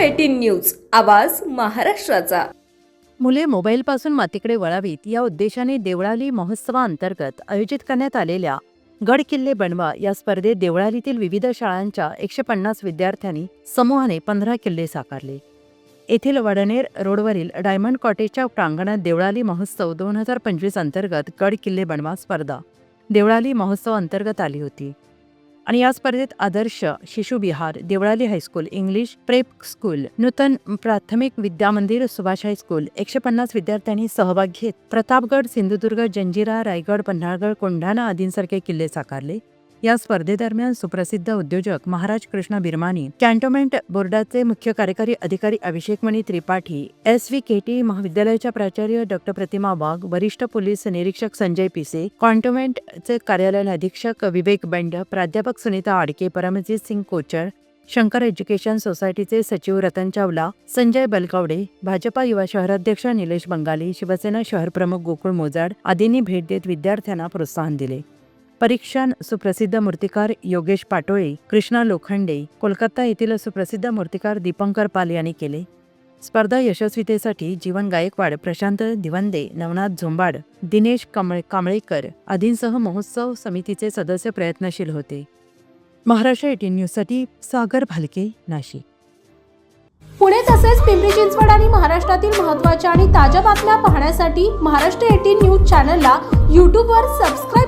News आवाज महाराष्ट्राचा. मुले मोबाईलपासून मातीकडे वळावीत या उद्देशाने देवळाली महोत्सवाअंतर्गत आयोजित करण्यात आलेल्या गड किल्ले बनवा या स्पर्धेत देवळालीतील विविध शाळांच्या एकशे पन्नास विद्यार्थ्यांनी समूहाने पंधरा किल्ले साकारले. येथील वडनेर रोडवरील डायमंड कॉटेजच्या प्रांगणात देवळाली महोत्सव दोन हजार पंचवीस अंतर्गत गड किल्ले बनवा स्पर्धा देवळाली महोत्सव अंतर्गत आली होती. आणि या स्पर्धेत Adarsh Shishuvihar Deolali high school English prep school Nutan Prathmik Vidyamandir Subhash high school एकशे पन्नास विद्यार्थ्यांनी सहभाग घेत प्रतापगड सिंधुदुर्ग जंजिरा रायगड पन्हाळगड कोंढाणा आदींसारखे किल्ले साकारले. या स्पर्धेदरम्यान सुप्रसिद्ध उद्योजक महाराज कृष्ण बिरमानी कॅन्टोमेंट बोर्डाचे मुख्य कार्यकारी अधिकारी Abhishekmani Tripathi S V K T महाविद्यालयाच्या प्राचार्य डॉक्टर प्रतिमा वाघ वरिष्ठ पोलीस निरीक्षक संजय पिसे कॉन्टोमेंटचे कार्यालय अधीक्षक विवेक बंड प्राध्यापक सुनीता आडके परमजीत सिंग कोचर शंकर एज्युकेशन सोसायटीचे सचिव रतन चावला संजय बलकवडे भाजपा युवा शहराध्यक्ष निलेश बंगाली शिवसेना शहर प्रमुख गोकुळ मोजाड आदींनी भेट देत विद्यार्थ्यांना प्रोत्साहन दिले. परीक्षण सुप्रसिद्ध मूर्तिकार योगेश पाटोळे कृष्णा लोखंडे कोलकाता येथील सुप्रसिद्ध मूर्तिकार दीपंकर पाल यांनी केले. स्पर्धा यशस्वीतेसाठी जीवन गायकवाड प्रशांत दिवंदे नवनाथ झोंबाड दिनेश कमळे कांबळेकर आदींसह महोत्सव समितीचे सदस्य प्रयत्नशील होते. महाराष्ट्र एटीन न्यूजसाठी सागर भालके नाशिक. पुणे तसेच पिंपरी चिंचवड आणि महाराष्ट्रातील महत्त्वाच्या आणि ताज्या बातम्या पाहण्यासाठी महाराष्ट्र एटीन न्यूज चॅनलला यूट्यूबवर सबस्क्राईब